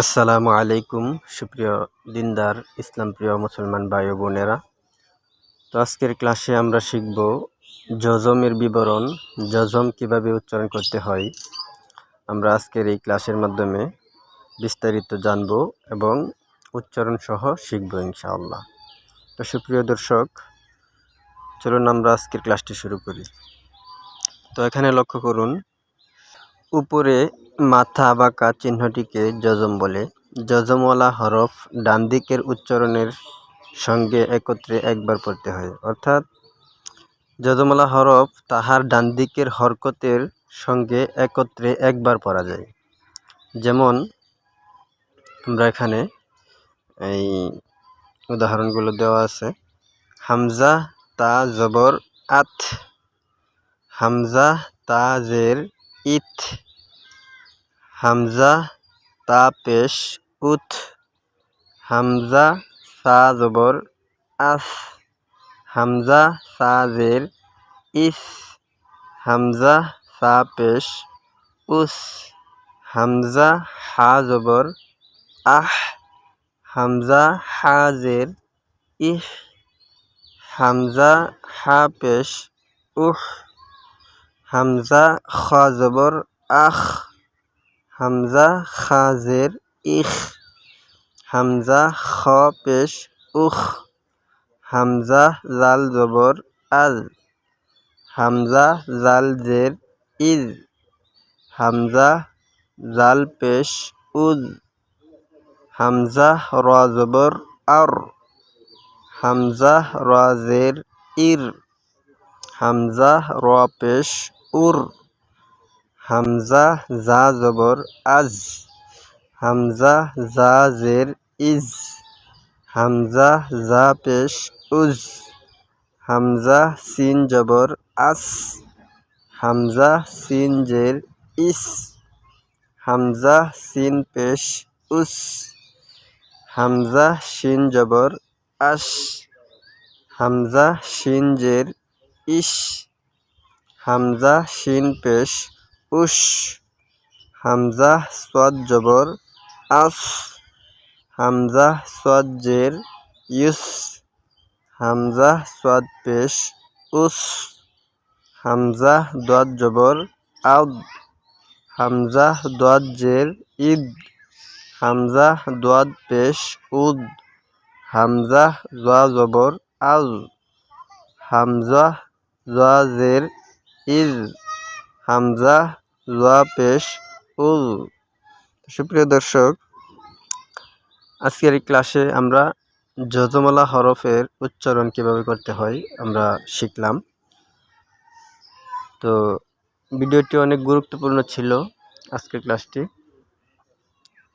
আসসালামু আলাইকুম, সুপ্রিয় দিনদার ইসলাম প্রিয় মুসলমান ভাই ও বোনেরা। তো আজকের ক্লাসে আমরা শিখব জজমের বিবরণ জজম কীভাবে উচ্চারণ করতে হয়। আমরা আজকের এই ক্লাসের মাধ্যমে বিস্তারিত জানব এবং উচ্চারণ সহ শিখব ইনশাআল্লাহ। তো সুপ্রিয় দর্শক, চলুন আমরা আজকের ক্লাসটি শুরু করি। তো এখানে লক্ষ্য করুন, উপরে মাথা বাঁকা চিহ্নটিকে যজম বলে। যজমওয়ালা হরফ ডান দিকের উচ্চারণের সঙ্গে একত্রে একবার পড়তে হয়। অর্থাৎ, যজমওয়ালা হরফ তাহার ডান দিকের হরকতের সঙ্গে একত্রে একবার পড়া যায়। যেমন, আমরা এখানে এই উদাহরণগুলো দেওয়া আছে। হামজা তা জবর আত, হামজা তা জের ইথ হামজা, তা পেশ উথ হামজা, সা জবর, আস। হামজা, সা জের, ইস। হামজা, সা পেশ উস। হামজা, হা জবর, আহ। হামজা, হা জের, ইহ। হামজা, হা পেশ উহ। হামজা, খ জবর আখ হামজা খাজের ইখ হামজা খ পেশ উখ হামজা জাল জবর আল হামজা জাল জের ইজ হামজা জাল পেশ উজ হামজা র জবর আর হামজা র জের ইর হামজা র পেশ উর হামজা জা জবর আজ। হামজা জা জের ইজ। হামজা জা পেশ উজ। হামজা সিন জবর আস। হামজা সিন জের ইস। হামজা সিন পেশ উস। হামজা শিন জবর আস। হামজা শিন জের ইস। হামজা শিন পেশ উস, হামজা সদ জবর আস হামজা সদ জের, ইউস, হামজা সদ পেশ, উস, হামজা দদ জবর, আউদ, হামজা দদ জের, ঈদ, হামজা দদ পেশ, উদ, হামজা জা জবর, আল, হামজা জা জের ইজ হামজা জোয়া পেশ উল। সুপ্রিয় দর্শক, আজকের এই ক্লাসে আমরা যজমালা হরফের উচ্চারণ কীভাবে করতে হয় আমরা শিখলাম। তো ভিডিওটি অনেক গুরুত্বপূর্ণ ছিল আজকের ক্লাসটি।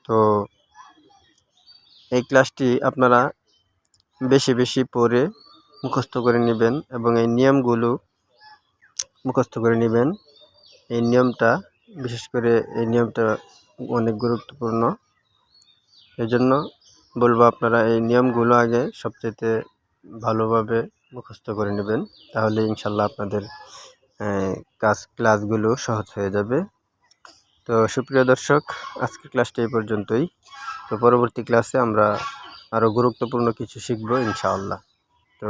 তো এই ক্লাসটি আপনারা বেশি বেশি পড়ে মুখস্থ করে নেবেন এবং এই নিয়মগুলো মুখস্থ করে নেবেন। এই নিয়মটা, বিশেষ করে এই নিয়মটা অনেক গুরুত্বপূর্ণ। এই জন্য বলব আপনারা এই নিয়মগুলো আগে সবচেয়ে ভালোভাবে মুখস্থ করে নেবেন, তাহলে ইনশাল্লাহ আপনাদের কাজ, ক্লাসগুলো সহজ হয়ে যাবে। তো সুপ্রিয় দর্শক, আজকের ক্লাসটা এই পর্যন্তই। তো পরবর্তী ক্লাসে আমরা আরও গুরুত্বপূর্ণ কিছু শিখব ইনশাআল্লাহ। তো